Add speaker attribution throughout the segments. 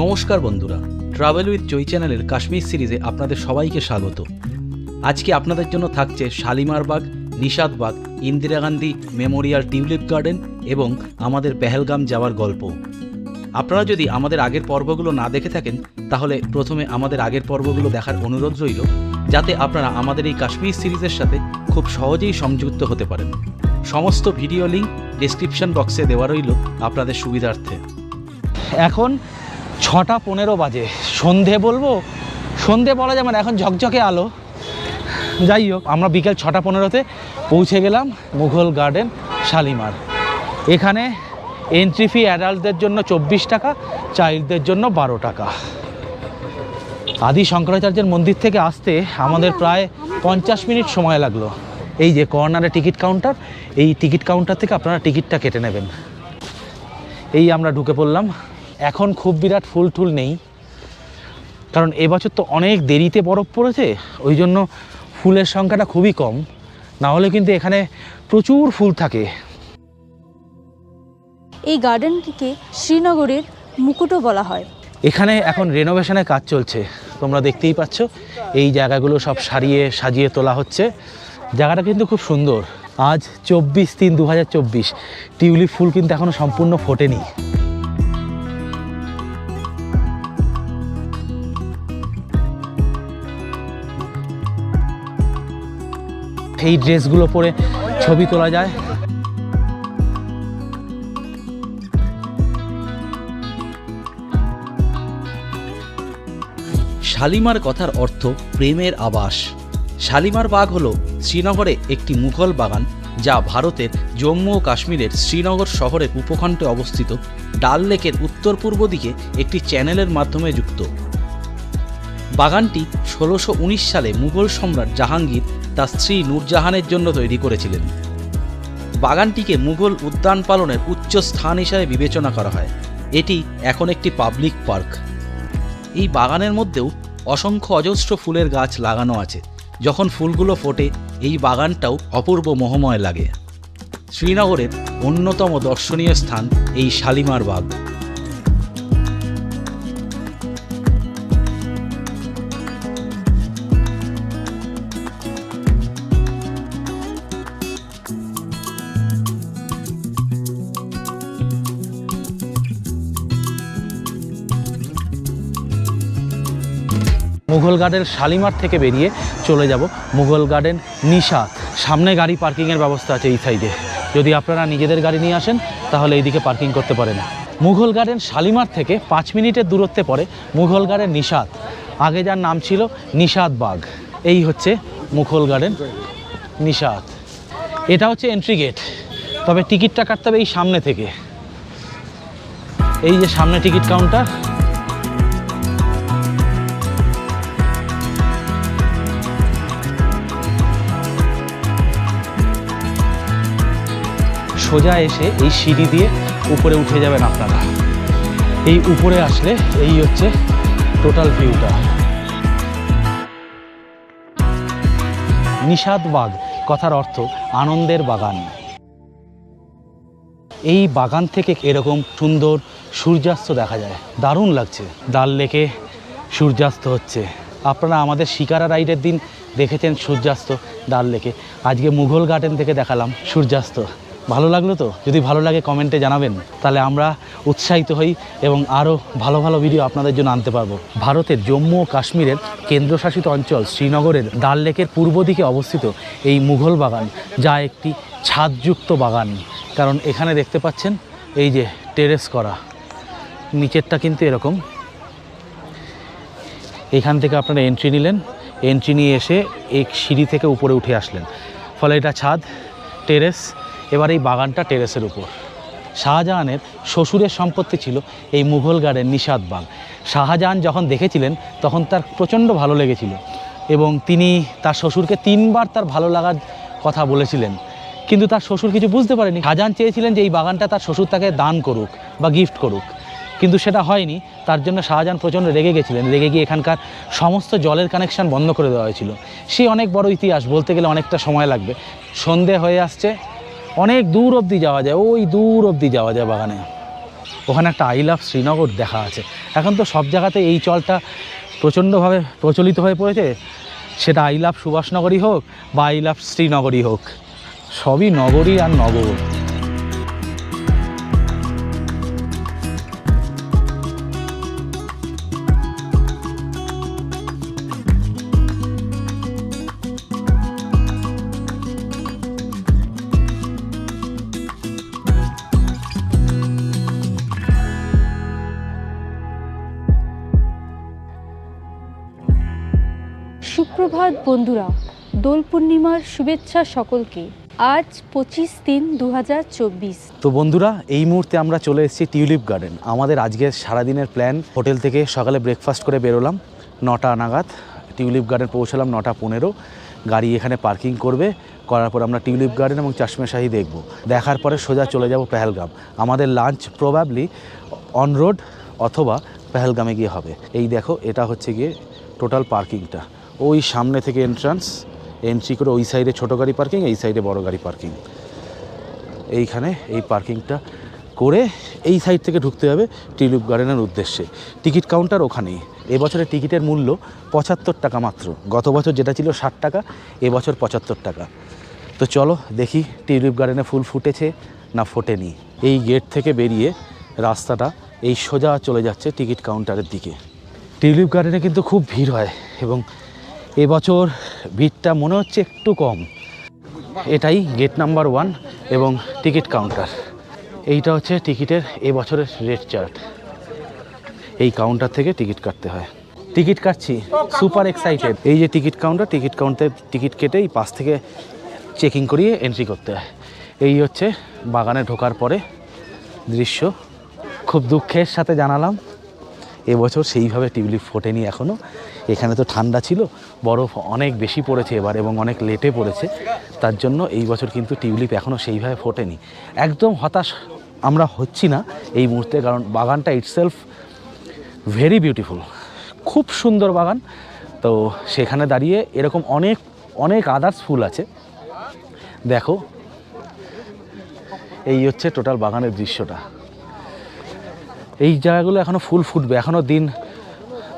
Speaker 1: নমস্কার বন্ধুরা travel with joy চ্যানেলের কাশ্মীর সিরিজে আপনাদের সবাইকে স্বাগত। আজকে আপনাদের জন্য থাকছে Shalimar Bagh Nishatbagh Indira Gandhi memorial tulip garden এবং আমাদের পেহেলগাম যাওয়ার গল্প। আপনারা যদি আমাদের আগের পর্বগুলো না দেখে থাকেন, তাহলে প্রথমে আমাদের আগের পর্বগুলো দেখার অনুরোধ রইল, যাতে আপনারা আমাদের এই কাশ্মীর সিরিজের সাথে খুব সহজেই সংযুক্ত হতে পারেন। সমস্ত ভিডিও লিঙ্ক ডিসক্রিপশন বক্সে দেওয়া রইল আপনাদের সুবিধার্থে।
Speaker 2: এখন ছটা পনেরো বাজে। সন্ধে বলব? সন্ধে বলা যাবে না, এখন ঝকঝকে আলো। যাই হোক, আমরা বিকেল ছটা পনেরোতে পৌঁছে গেলাম মুঘল গার্ডেন শালিমার। এখানে এন্ট্রি ফি অ্যাডাল্টদের জন্য চব্বিশ টাকা চাইল্ডদের জন্য বারো টাকা। আদি শঙ্করাচার্যের মন্দির থেকে আসতে আমাদের প্রায় পঞ্চাশ মিনিট সময় লাগল। এই যে কর্নারে টিকিট কাউন্টার, এই টিকিট কাউন্টার থেকে আপনারা টিকিটটা কেটে নেবেন। এই আমরা ঢুকে পড়লাম এখন খুব বিরাট ফুল টুল নেই। কারণ এবছর তো অনেক দেরিতে বরফ পড়েছে ওই জন্য ফুলের সংখ্যাটা খুবই কম। না হলে কিন্তু এখানে প্রচুর ফুল থাকে।
Speaker 3: এই গার্ডেনটিকে শ্রীনগরের মুকুটও বলা হয়।
Speaker 2: এখানে এখন রেনোভেশনের কাজ চলছে। তোমরা দেখতেই পাচ্ছ এই জায়গাগুলো সব সারিয়ে সাজিয়ে তোলা হচ্ছে। জায়গাটা কিন্তু খুব সুন্দর। আজ চব্বিশ তিন দু হাজার চব্বিশ। টিউলিপ ফুল কিন্তু এখনও সম্পূর্ণ ফোটেনি। এই ড্রেসগুলো পরে ছবি তোলা যায়।
Speaker 1: শালিমার কথার অর্থ প্রেমের আবাস। শালিমার বাগ হল শ্রীনগরে একটি মুঘল বাগান, যা ভারতের জম্মু ও কাশ্মীরের শ্রীনগর শহরের উপখণ্ডে অবস্থিত। ডাল লেকের উত্তর পূর্ব দিকে একটি চ্যানেলের মাধ্যমে যুক্ত। বাগানটি ষোলোশো সালে মুঘল সম্রাট জাহাঙ্গীর তার স্ত্রী নূরজাহানের জন্য তৈরি করেছিলেন। বাগানটিকে মুঘল উদ্যান পালনের উচ্চ স্থান হিসাবে বিবেচনা করা হয়। এটি এখন একটি পাবলিক পার্ক। এই বাগানের মধ্যেও অসংখ্য অজস্র ফুলের গাছ লাগানো আছে। যখন ফুলগুলো ফোটে, এই বাগানটাও অপূর্ব মোহময় লাগে। শ্রীনগরের অন্যতম দর্শনীয় স্থান এই শালিমার বাগ।
Speaker 2: মুঘল গার্ডেন শালিমার থেকে বেরিয়ে চলে যাব। মুঘল গার্ডেন নিশাত সামনে গাড়ি পার্কিংয়ের ব্যবস্থা আছে এই সাইডে। যদি আপনারা নিজেদের গাড়ি নিয়ে আসেন, তাহলে এইদিকে পার্কিং করতে পারেন। মুঘল গার্ডেন শালিমার থেকে পাঁচ মিনিটের দূরত্বে পড়ে মুঘল গার্ডেন নিশাত। আগে যার নাম ছিল নিশাত বাগ। এই হচ্ছে মুঘল গার্ডেন নিশাত। এটা হচ্ছে এন্ট্রি গেট তবে টিকিটটা কাটতে হবে এই সামনে থেকে। এই যে সামনে টিকিট কাউন্টার সোজা এসে এই সিঁড়ি দিয়ে উপরে উঠে যাবেন আপনারা। এই উপরে আসলে এই হচ্ছে টোটাল ভিউটা নিষাদ বাগ, কথার অর্থ আনন্দের বাগান। এই বাগান থেকে এরকম সুন্দর সূর্যাস্ত দেখা যায়। দারুণ লাগছে। ডাল লেকে সূর্যাস্ত হচ্ছে। আপনারা আমাদের শিকারা রাইডের দিন দেখেছেন সূর্যাস্ত, ডাল লেকে। আজকে মুঘল গার্ডেন থেকে দেখালাম সূর্যাস্ত। ভালো লাগল তো? যদি ভালো লাগে কমেন্টে জানাবেন, তাহলে আমরা উৎসাহিত হই এবং আরও ভালো ভালো ভিডিও আপনাদের জন্য আনতে পারব। ভারতের জম্মু ও কাশ্মীরের কেন্দ্রশাসিত অঞ্চল শ্রীনগরের ডাল লেকের পূর্ব দিকে অবস্থিত এই মুঘল বাগান, যা একটি ছাদযুক্ত বাগান। কারণ এখানে দেখতে পাচ্ছেন, এই যে টেরেস করা। নিচেরটা কিন্তু এরকম। এখান থেকে আপনারা এন্ট্রি নিলেন। এন্ট্রি নিয়ে এসে এক সিঁড়ি থেকে উপরে উঠে আসলেন। ফলে এটা ছাদ টেরেস এবার এই বাগানটা টেরেসের উপর। শাহজাহানের শ্বশুরের সম্পত্তি ছিল এই মুঘল গার্ডেন নিষাদ বাগ শাহজাহান যখন দেখেছিলেন, তখন তার প্রচণ্ড ভালো লেগেছিল এবং তিনি তার শ্বশুরকে তিনবার তার ভালো লাগার কথা বলেছিলেন। কিন্তু তার শ্বশুর কিছু বুঝতে পারেনি। শাহজাহান চেয়েছিলেন যে এই বাগানটা তার শ্বশুর তাকে দান করুক বা গিফট করুক। কিন্তু সেটা হয়নি। তার জন্য শাহজাহান প্রচণ্ড রেগে গেছিলেন। রেগে গিয়ে এখানকার সমস্ত জলের কানেকশন বন্ধ করে দেওয়া হয়েছিল। সে অনেক বড় ইতিহাস, বলতে গেলে অনেকটা সময় লাগবে। সন্ধে হয়ে আসছে। অনেক দূর অবধি যাওয়া যায়, ওই দূর অবধি যাওয়া যায় বাগানে। ওখানে একটা আই লাভ শ্রীনগর দেখা আছে। এখন তো সব জায়গাতে এই চলটা প্রচণ্ডভাবে প্রচলিত হয়ে পড়েছে। সেটা আই লাভ সুভাষনগরই হোক বা আই লাভ শ্রীনগরই হোক। সবই নগরী আর নগর।
Speaker 3: সুপ্রভাত বন্ধুরা, দোল পূর্ণিমার শুভেচ্ছা সকলকে। আজ পঁচিশ তিন দু
Speaker 2: তো বন্ধুরা, এই মুহূর্তে আমরা চলে এসেছি টিউলিপ গার্ডেন। আমাদের আজকের সারাদিনের প্ল্যান, হোটেল থেকে সকালে ব্রেকফাস্ট করে বেরোলাম, নটা নাগাদ, টিউলিপ গার্ডেন পৌঁছালাম নটা পনেরো। গাড়ি এখানে পার্কিং করবে, করার পর আমরা টিউলিপ গার্ডেন এবং চাশমে শাহি দেখব। দেখার পরে সোজা চলে যাব পেহেলগাম। আমাদের লাঞ্চ প্রবাবলি অন রোড অথবা পেহেলগামে গিয়ে হবে। এই দেখো, এটা হচ্ছে গিয়ে টোটাল পার্কিংটা ওই সামনে থেকে এন্ট্রান্স এন্ট্রি করে ওই সাইডে ছোটো গাড়ি পার্কিং এই সাইডে বড় গাড়ি পার্কিং এইখানে এই পার্কিংটা করে এই সাইড থেকে ঢুকতে হবে টিউলিপ গার্ডেনের উদ্দেশ্যে। টিকিট কাউন্টার ওখানেই। এবছরের টিকিটের মূল্য পঁচাত্তর টাকা মাত্র। গত বছর যেটা ছিল ষাট টাকা, এবছর পঁচাত্তর টাকা। তো চলো দেখি টিউলিপ গার্ডেনে ফুল ফুটেছে না ফোটেনি। এই গেট থেকে বেরিয়ে রাস্তাটা এই সোজা চলে যাচ্ছে টিকিট কাউন্টারের দিকে। টিউলিপ গার্ডেনে কিন্তু খুব ভিড় হয় এবং এবছর ভিড়টা মনে হচ্ছে একটু কম। এটাই গেট নাম্বার ওয়ান এবং টিকিট কাউন্টার। এইটা হচ্ছে টিকিটের এবছরের রেট চার্ট। এই কাউন্টার থেকে টিকিট কাটতে হয়। টিকিট কাটছি, সুপার এক্সাইটেড। এই যে ticket counter ticket counter ticket কেটে এই পাশ থেকে চেকিং করিয়ে এন্ট্রি করতে হয়। এই হচ্ছে বাগানে ঢোকার পরে দৃশ্য। খুব দুঃখের সাথে জানালাম, এবছর সেইভাবে টিউলিপ ফোটেনি এখনও এখানে তো ঠান্ডা ছিল, বরফ অনেক বেশি পড়েছে এবার এবং অনেক লেটে পড়েছে। তার জন্য এই বছর কিন্তু টিউলিপ এখনও সেইভাবে ফোটেনি। একদম হতাশ আমরা হচ্ছি না এই মুহূর্তে, কারণ বাগানটা ইটসেলফ ভেরি বিউটিফুল খুব সুন্দর বাগান। তো সেখানে দাঁড়িয়ে এরকম অনেক অনেক আদার্স ফুল আছে। দেখো, এই হচ্ছে টোটাল বাগানের দৃশ্যটা। এই জায়গাগুলো এখনও ফুল ফুটবে এখনও দিন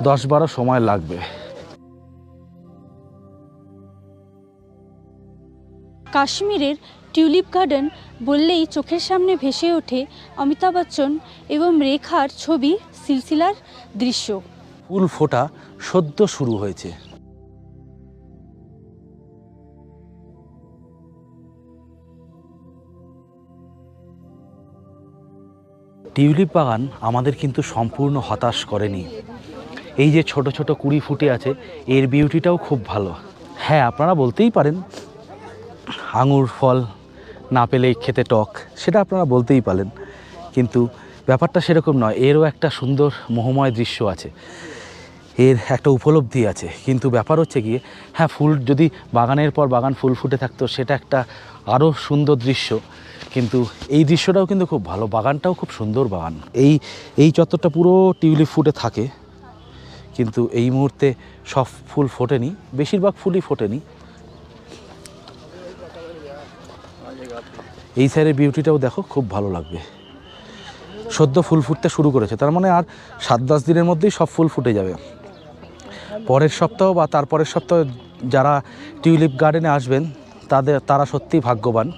Speaker 2: দশ বারো সময় লাগবে।
Speaker 3: কাশ্মীরের টিউলিপ গার্ডেন বললেই চোখের সামনে ভেসে ওঠে অমিতাভ বচ্চন এবং রেখার ছবি সিলসিলার দৃশ্য।
Speaker 2: ফুল ফোটা সদ্য শুরু হয়েছে। টিউলিপ বাগান আমাদের কিন্তু সম্পূর্ণ হতাশ করেনি। এই যে ছোট ছোট কুড়ি ফুটে আছে, এর বিউটিটাও খুব ভালো। হ্যাঁ আপনারা বলতেই পারেন। আঙুর ফল না পেলে খেতে টক, সেটা আপনারা বলতেই পারেন। কিন্তু ব্যাপারটা সেরকম নয়, এরও একটা সুন্দর মোহময় দৃশ্য আছে। এর একটা উপলব্ধি আছে, কিন্তু ব্যাপার হচ্ছে গিয়ে হ্যাঁ ফুল যদি বাগানের পর বাগান ফুল ফুটে থাকতো, সেটা একটা আরও সুন্দর দৃশ্য। কিন্তু এই দৃশ্যটাও কিন্তু খুব ভালো, বাগানটাও খুব সুন্দর বাগান। এই এই চত্বরটা পুরো টিউলিপ ফুটে থাকে। কিন্তু এই মুহূর্তে সব ফুল ফোটেনি, বেশিরভাগ ফুলই ফোটেনি। এই সাইডের বিউটিটাও দেখো, খুব ভালো লাগবে। সদ্য ফুল ফুটতে শুরু করেছে, তার মানে আর সাত দশ দিনের মধ্যেই সব ফুল ফুটে যাবে। পরের সপ্তাহ বা তারপরের সপ্তাহ যারা টিউলিপ গার্ডেনে আসবেন, তাদের, তারা সত্যিই ভাগ্যবান।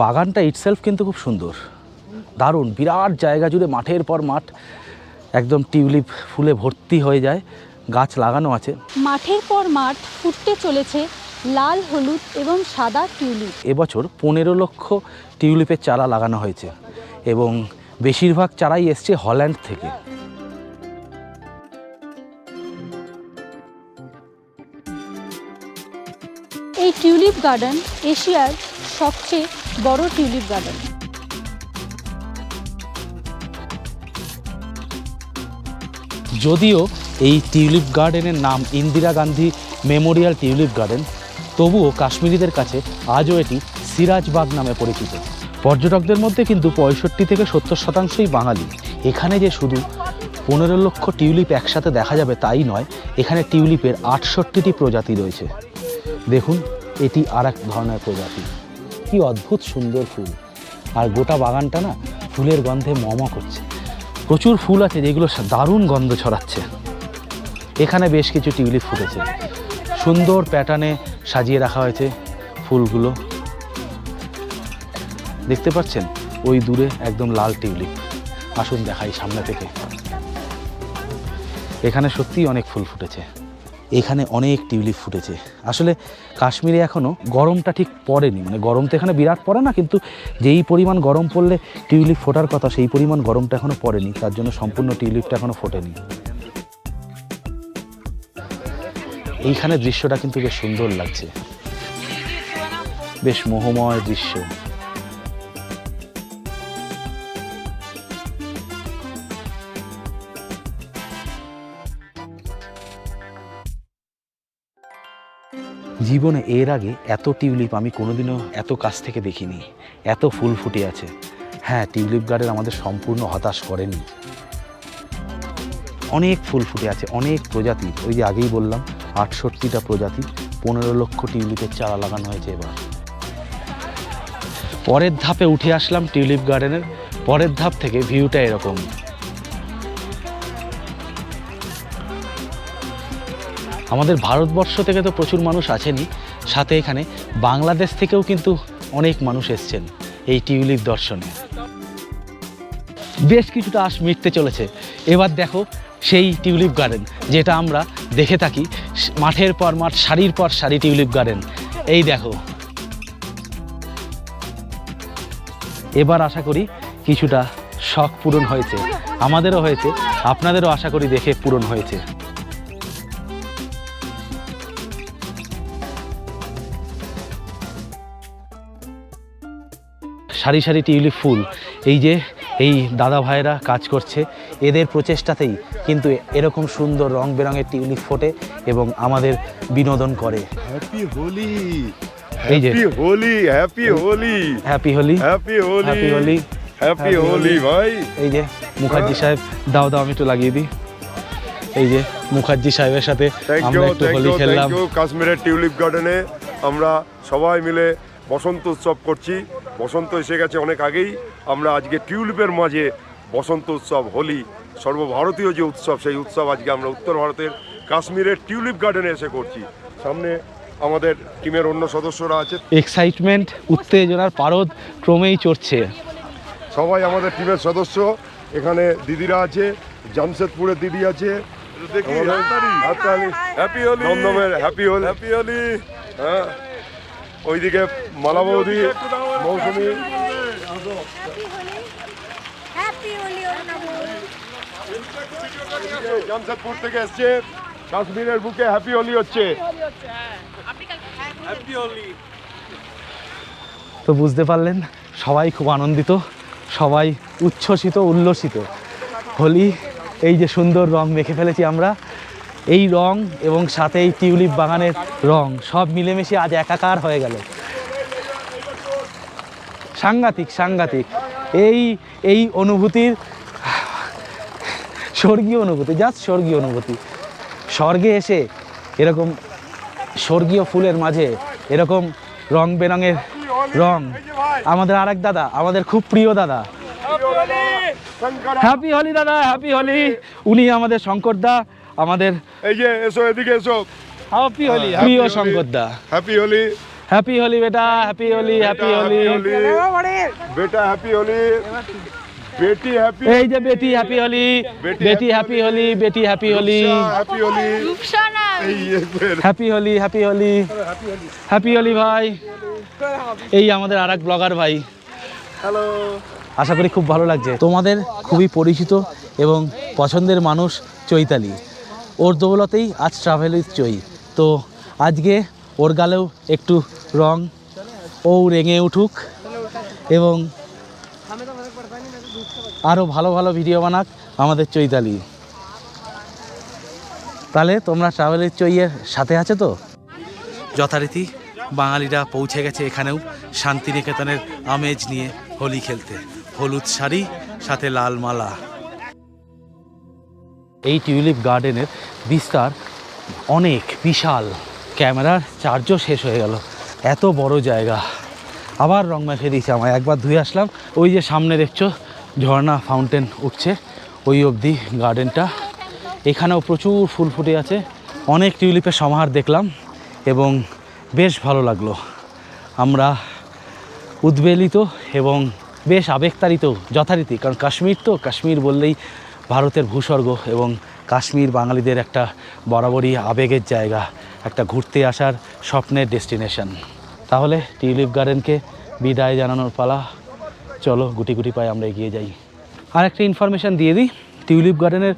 Speaker 2: বাগানটা ইটসেলফ কিন্তু খুব সুন্দর। দারুণ, বিরাট জায়গা জুড়ে মাঠের পর মাঠ একদম টিউলিপ ফুলে ভর্তি হয়ে যায় গাছ লাগানো আছে।
Speaker 3: মাঠের পর মাঠ ফুটতে চলেছে লাল হলুদ এবং সাদা টিউলিপ।
Speaker 2: এবছর পনেরো লক্ষ টিউলিপের চারা লাগানো হয়েছে এবং বেশিরভাগ চারাই এসছে হল্যান্ড থেকে।
Speaker 3: এই টিউলিপ গার্ডেন এশিয়ার সবচেয়ে বড় টিউলিপ গার্ডেন
Speaker 2: যদিও এই টিউলিপ গার্ডেনের নাম Indira Gandhi memorial tulip garden, তবুও কাশ্মীরিদের কাছে আজও এটি সিরাজবাগ নামে পরিচিত। পর্যটকদের মধ্যে কিন্তু পঁয়ষট্টি থেকে সত্তর শতাংশই বাঙালি। এখানে যে শুধু পনেরো লক্ষ টিউলিপ একসাথে দেখা যাবে তাই নয়, এখানে টিউলিপের আটষট্টিটি প্রজাতি রয়েছে। দেখুন, এটি আর এক ধরনের প্রজাতি। কি অদ্ভুত সুন্দর ফুল। আর গোটা বাগানটা না ফুলের গন্ধে মমা করছে। প্রচুর ফুল আছে যেগুলো দারুণ গন্ধ ছড়াচ্ছে। এখানে বেশ কিছু টিউলিপ ফুটেছে। সুন্দর প্যাটার্নে সাজিয়ে রাখা হয়েছে ফুলগুলো। দেখতে পাচ্ছেন? ওই দূরে একদম লাল টিউলিপ। আসুন দেখাই সামনে থেকে। এখানে সত্যিই অনেক ফুল ফুটেছে। এখানে অনেক টিউলিপ ফুটেছে। আসলে কাশ্মীরে এখনও গরমটা ঠিক পড়েনি। মানে গরম তো এখানে বিরাট পড়ে না, কিন্তু যেই পরিমাণ গরম পড়লে টিউলিপ ফোটার কথা, সেই পরিমাণ গরমটা এখনও পড়েনি। তার জন্য সম্পূর্ণ টিউলিপটা এখনও ফোটেনি। এইখানে দৃশ্যটা কিন্তু বেশ সুন্দর লাগছে। বেশ মোহময় দৃশ্য। জীবনে এর আগে এত টিউলিপ আমি কোনোদিনও এত কাছ থেকে দেখিনি। এত ফুল ফুটে আছে। হ্যাঁ টিউলিপ গার্ডেন আমাদের সম্পূর্ণ হতাশ করেনি। অনেক ফুল ফুটে আছে, অনেক প্রজাতি। ওই যে আগেই বললাম, আটষট্টিটা প্রজাতি, পনেরো লক্ষ টিউলিপের চারা লাগানো হয়েছে এবার। পরের ধাপে উঠে আসলাম টিউলিপ গার্ডেনের। পরের ধাপ থেকে ভিউটা এরকম। আমাদের ভারতবর্ষ থেকে তো প্রচুর মানুষ আছেনই সাথে এখানে বাংলাদেশ থেকেও কিন্তু অনেক মানুষ এসছেন এই টিউলিপ দর্শনে। বেশ কিছুটা আশ মিটতে চলেছে। এবার দেখো সেই টিউলিপ গার্ডেন, যেটা আমরা দেখে থাকি মাঠের পর মাঠ, সারির পর সারি টিউলিপ গার্ডেন। এই দেখো। এবার আশা করি কিছুটা শখ পূরণ হয়েছে। আমাদেরও হয়েছে। আপনাদেরও আশা করি দেখে পূরণ হয়েছে। সারি সারি টিউলিপ ফুল। এই যে এই দাদা ভাইরা কাজ করছে এদের প্রচেষ্টাতেই কিন্তু এরকম সুন্দর রং বেরঙের টিউলিপ ফোটে এবং আমাদের বিনোদন করে।
Speaker 4: হ্যাপি হোলি
Speaker 2: এই যে।
Speaker 4: Holi happy Holi
Speaker 2: happy Holi
Speaker 4: happy Holi
Speaker 2: happy Holi
Speaker 4: happy Holi. ভাই!
Speaker 2: এই যে মুখার্জি সাহেব দাও দাও আমি একটু লাগিয়ে দিই। এই যে মুখার্জি সাহেবের সাথে আমরা একটু হোলি খেললাম।
Speaker 4: কাশ্মীরের টিউলিপ গার্ডেনে আমরা সবাই মিলে বসন্ত উৎসব করছি। বসন্ত এসে গেছে অনেক আগেই। আমরা আজকে টিউলিপের মাঝে বসন্ত উৎসব হোলি সর্বভারতীয় যে উৎসব সেই উৎসব আজকে আমরা উত্তর ভারতের কাশ্মীরের টিউলিপ গার্ডেনে এসে করছি। সামনে আমাদের টিমের অন্য সদস্যরা আছে।
Speaker 2: এক্সাইটমেন্ট উত্তেজনার পারদ ক্রমেই চড়ছে।
Speaker 4: সবাই আমাদের টিমের সদস্য। এখানে দিদিরা আছে জামশেদপুরের দিদি আছে। Happy Holi happy Holi happy Holi হ্যাঁ। ওইদিকে মালা বৌদি মৌসুমি জামশেদপুর থেকে এসছে কাশ্মীরের বুকে হ্যাপি হোলি হচ্ছে।
Speaker 2: তো বুঝতে পারলেন সবাই খুব আনন্দিত সবাই উচ্ছ্বসিত উল্লসিত। হোলি এই যে সুন্দর রং মেখে ফেলেছি আমরা এই রং এবং সাথে এই টিউলিপ বাগানের রং সব মিলেমিশে আজ একাকার হয়ে গেল। সাংঘাতিক সাংঘাতিক। এই এই অনুভূতির স্বর্গীয় অনুভূতি জাস্ট স্বর্গীয় অনুভূতি। স্বর্গে এসে এরকম স্বর্গীয় ফুলের মাঝে এরকম রং বেরঙের রং। আমাদের আরেক দাদা আমাদের খুব প্রিয় দাদা। হ্যাপি হলি দাদা হ্যাপি হলি উনি আমাদের শঙ্কর দা আমাদের
Speaker 4: এই যে এসো এদিকে এসো।
Speaker 2: হ্যাপি হলি প্রিয়। শঙ্কর দা
Speaker 4: হ্যাপি হোলি
Speaker 2: হ্যাপি হলি বেটা হ্যাপি হলি হ্যাপি হলি
Speaker 4: বেটা হ্যাপি হোলি বেটি হ্যাপি
Speaker 2: এই যে বেটি হ্যাপি হলি
Speaker 4: বেটি
Speaker 2: বেটি হ্যাপি হলি বেটি happy Holi
Speaker 4: happy Holi
Speaker 2: happy Holi happy Holi happy Holi ভাই। এই আমাদের আর এক ব্লগার ভাই।
Speaker 4: হ্যালো
Speaker 2: আশা করি খুব ভালো লাগছে। তোমাদের খুবই পরিচিত এবং পছন্দের মানুষ চৈতালি। ওর দৌলতেই আজ ট্রাভেল উইথ চৈ তো আজকে ওর গালেও একটু রং, ও রেঙে উঠুক এবং আরও ভালো ভালো ভিডিও বানাক আমাদের চৈতালি। তাহলে তোমরা ট্রাভেল উইথ চৈয়ের সাথে আছে তো? যথারীতি বাঙালিরা পৌঁছে গেছে এখানেও শান্তিনিকেতনের আমেজ নিয়ে হোলি খেলতে। হলুদ শাড়ি, সাথে লাল মালা। এই টিউলিপ গার্ডেনের বিস্তার অনেক, বিশাল। ক্যামেরার চার্জও শেষ হয়ে গেল। এত বড় জায়গা। আবার রং মেখে দিয়েছে আমায়। একবার ধুয়ে আসলাম। ওই যে সামনে দেখছ, ঝর্ণা ফাউন্টেন উঠছে। ওই অবধি গার্ডেনটা। এখানেও প্রচুর ফুল ফুটে আছে। অনেক টিউলিপের সমাহার দেখলাম এবং বেশ ভালো লাগল। আমরা উদ্বেলিত এবং বেশ আবেগতাড়িত, যথারীতি। কারণ কাশ্মীর তো, কাশ্মীর বললেই ভারতের ভূস্বর্গ এবং কাশ্মীর বাঙালিদের একটা বরাবরই আবেগের জায়গা, একটা ঘুরতে আসার স্বপ্নের ডেস্টিনেশন। তাহলে টিউলিপ গার্ডেনকে বিদায় জানানোর পালা। চলো গুটি গুটি পায়ে আমরা এগিয়ে যাই। আর একটা ইনফরমেশান দিয়ে দিই। টিউলিপ গার্ডেনের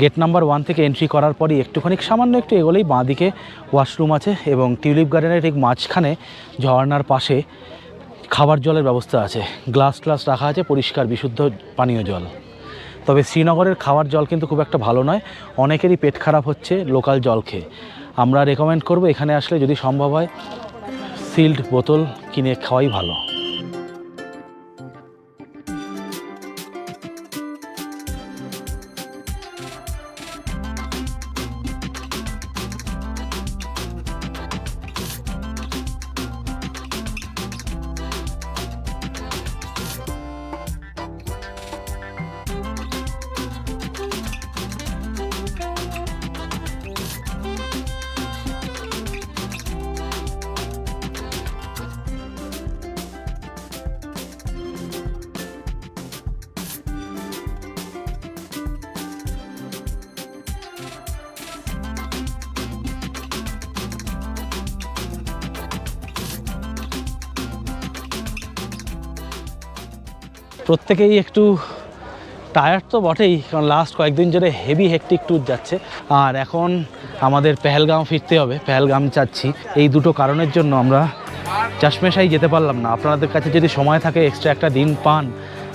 Speaker 2: গেট নাম্বার ওয়ান থেকে এন্ট্রি করার পরই একটুখানি সামান্য একটু এগোলেই বাঁ দিকে ওয়াশরুম আছে এবং টিউলিপ গার্ডেনের ঠিক মাঝখানে ঝর্নার পাশে খাবার জলের ব্যবস্থা আছে। গ্লাস ট্লাস রাখা আছে, পরিষ্কার, বিশুদ্ধ পানীয় জল। তবে শ্রীনগরের খাওয়ার জল কিন্তু খুব একটা ভালো নয়। অনেকেরই পেট খারাপ হচ্ছে লোকাল জল খেয়ে। আমরা রেকমেন্ড করব এখানে আসলে যদি সম্ভব হয় সিল্ড বোতল কিনে খাওয়াই ভালো। প্রত্যেকেই একটু টায়ার্ড তো বটেই, কারণ লাস্ট কয়েকদিন ধরে হেভি হেকটিক ট্যুর যাচ্ছে। আর এখন আমাদের পেহেলগাঁও ফিরতে হবে, পেহেলগাম চাচ্ছি এই দুটো কারণের জন্য আমরা চাশমেশাহি যেতে পারলাম না। আপনাদের কাছে যদি সময় থাকে এক্সট্রা একটা দিন পান,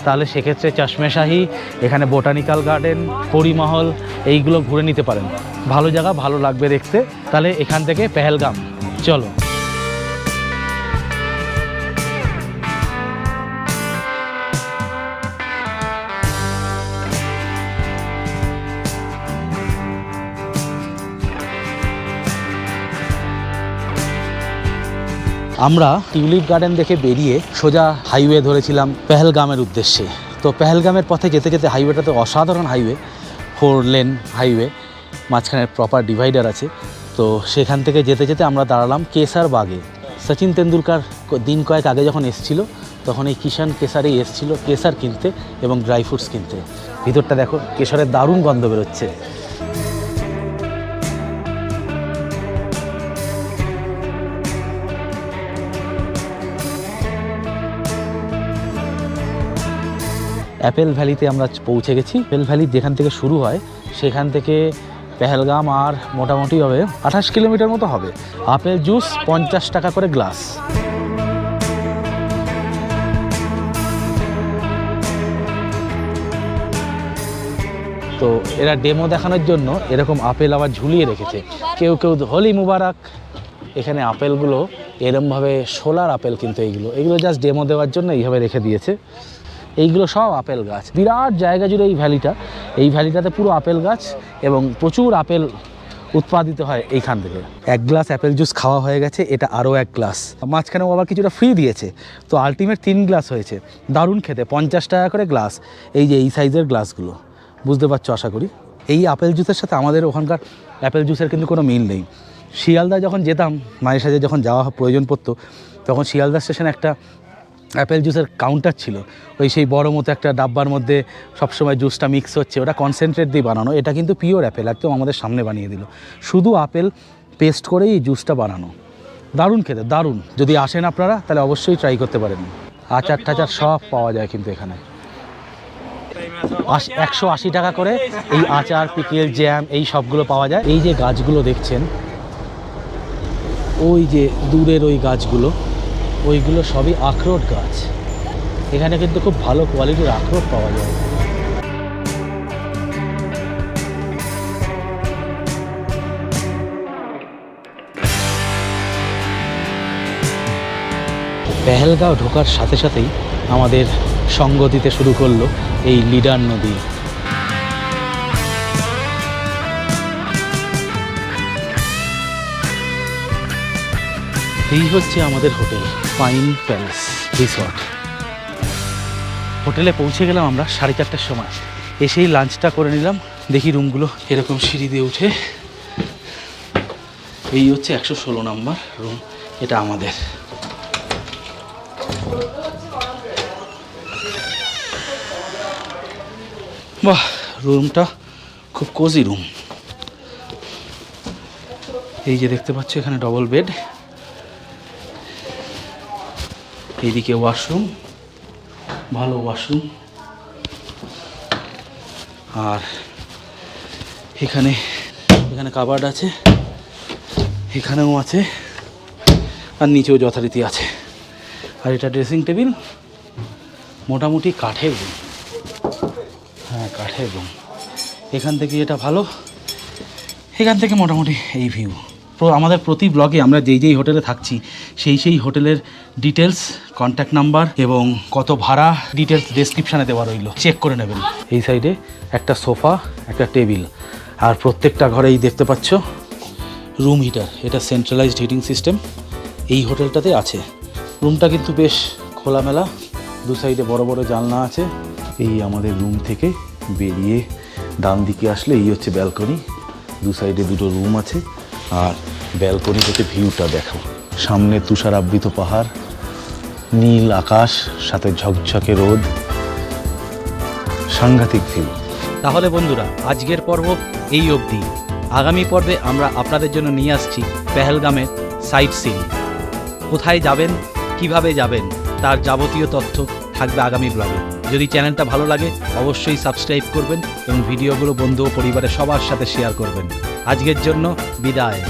Speaker 2: তাহলে সেক্ষেত্রে চাশমেশাহি, এখানে বোটানিক্যাল গার্ডেন পরিমহল, এইগুলো ঘুরে নিতে পারেন। ভালো জায়গা, ভালো লাগবে দেখতে। তাহলে এখান থেকে পেহেলগাম। চলো। আমরা টিউলিপ গার্ডেন দেখে বেরিয়ে সোজা হাইওয়ে ধরেছিলাম পেহেলগামের উদ্দেশ্যে। তো পেহেলগামের পথে যেতে যেতে হাইওয়েটা তো অসাধারণ হাইওয়ে, ফোর লেন হাইওয়ে, মাঝখানে প্রপার ডিভাইডার আছে। তো সেখান থেকে যেতে যেতে আমরা দাঁড়ালাম কেসার বাগে। সচিন তেন্ডুলকার দিন কয়েক আগে যখন এসছিল, তখন এই কিষান কেসারেই এসছিল কেসার কিনতে এবং ড্রাই ফ্রুটস কিনতে। ভিতরটা দেখো, কেশরের দারুণ গন্ধ বেরোচ্ছে। অ্যাপেল ভ্যালিতে আমরা পৌঁছে গেছি। অ্যাপেল ভ্যালি যেখান থেকে শুরু হয়, সেখান থেকে পেহেলগাম আর মোটামুটি হবে আঠাশ কিলোমিটার মতো হবে। আপেল জুস পঞ্চাশ টাকা করে গ্লাস। তো এরা ডেমো দেখানোর জন্য এরকম আপেল আবার ঝুলিয়ে রেখেছে। কেউ কেউ হোলি মুবারক, এখানে আপেলগুলো এরমভাবে সোলার আপেল কিন্তু এইগুলো। এগুলো জাস্ট ডেমো দেওয়ার জন্য এইভাবে রেখে দিয়েছে। এইগুলো সব আপেল গাছ। বিরাট জায়গা জুড়ে এই ভ্যালিটা। এই ভ্যালিটাতে পুরো আপেল গাছ এবং প্রচুর আপেল উৎপাদিত হয় এইখান থেকে। এক গ্লাস অ্যাপেল জুস খাওয়া হয়ে গেছে, এটা আরও এক গ্লাস। মাঝখানেও আবার কিছুটা ফ্রি দিয়েছে। তো আলটিমেট তিন গ্লাস হয়েছে। দারুণ খেতে, পঞ্চাশ টাকা করে গ্লাস এই যে এই সাইজের গ্লাসগুলো বুঝতে পারছ আশা করি? এই আপেল জুসের সাথে আমাদের ওখানকার অ্যাপেল জুসের কিন্তু কোনো মিল নেই। শিয়ালদা যখন যেতাম মায়ের সাথে যখন যাওয়া প্রয়োজন পড়তো, তখন শিয়ালদা স্টেশনে একটা অ্যাপেল জুসের কাউন্টার ছিল। ওই সেই বড় মতো একটা ডাব্বার মধ্যে সবসময় জুসটা মিক্স হচ্ছে, ওটা কনসেন্ট্রেট দিয়ে বানানো। এটা কিন্তু পিওর অ্যাপেল একদম আমাদের সামনে বানিয়ে দিল। শুধু আপেল পেস্ট করেই এই জুসটা বানানো। দারুণ খেতে, দারুণ। যদি আসেন আপনারা, তাহলে অবশ্যই ট্রাই করতে পারেন। আচার টাচার সব পাওয়া যায় কিন্তু এখানে। একশো আশি টাকা করে এই আচার, পিকেল জ্যাম এই সবগুলো পাওয়া যায়। এই যে গাছগুলো দেখছেন, ওই যে দূরের ওই গাছগুলো ওইগুলো সবই আখরোট গাছ। এখানে কিন্তু খুব ভালো কোয়ালিটির আখরোট পাওয়া যায়। পেহেলগাঁও ঢোকার সাথে সাথেই আমাদের সঙ্গ দিতে শুরু করল এই লিডার নদী। এই হচ্ছে আমাদের হোটেল পাইন প্যালেস রিসর্ট হোটেলে পৌঁছে গেলাম আমরা সাড়ে চারটার সময়। এসেই লাঞ্চটা করে নিলাম, দেখি রুমগুলো এরকম সিঁড়ি দিয়ে উঠে। এই হচ্ছে একশো ষোলো নম্বর রুম এটা আমাদের। বাহ রুমটা খুব কোজি রুম এই যে দেখতে পাচ্ছ, এখানে ডবল বেড এইদিকে ওয়াশরুম, ভালো ওয়াশরুম। আর এখানে এখানে কাবার্ড আছে, এখানেও আছে, আর নিচেও যথারীতি আছে। আর এটা ড্রেসিং টেবিল, মোটামুটি কাঠের রুম হ্যাঁ কাঠের রুম এখান থেকে এটা ভালো, এখান থেকে মোটামুটি এই ভিউ আমাদের প্রতি ব্লগে আমরা যেই যেই হোটেলে থাকছি, সেই সেই হোটেলের ডিটেলস কন্ট্যাক্ট নাম্বার এবং কত ভাড়া ডিটেলস ডেসক্রিপশানে দেওয়া রইল। চেক করে নেবেন। এই সাইডে একটা সোফা, একটা টেবিল। আর প্রত্যেকটা ঘরেই দেখতে পাচ্ছ রুম হিটার এটা সেন্ট্রালাইজড হিটিং সিস্টেম এই হোটেলটাতে আছে। রুমটা কিন্তু বেশ খোলামেলা। দু সাইডে বড় বড় জানলা আছে। এই আমাদের রুম থেকে বেরিয়ে ডান দিকে আসলে এই হচ্ছে ব্যালকনি দু সাইডে দুটো রুম আছে। আর ব্যালকনি থেকে ভিউটা দেখো সামনে তুষার আবৃত পাহাড়, নীল আকাশ, সাথে ঝকঝকে রোদ। সাংঘাতিক ভিউ
Speaker 1: তাহলে বন্ধুরা, আজকের পর্ব এই অবধি। আগামী পর্বে আমরা আপনাদের জন্য নিয়ে আসছি পেহেলগামের সাইট সিন। কোথায় যাবেন, কীভাবে যাবেন, তার যাবতীয় তথ্য থাকবে আগামী ব্লগে। যদি চ্যানেলটা ভালো লাগে, অবশ্যই সাবস্ক্রাইব করবেন এবং ভিডিওগুলো বন্ধু ও পরিবারের সবার সাথে শেয়ার করবেন। আজকের জন্য বিদায়।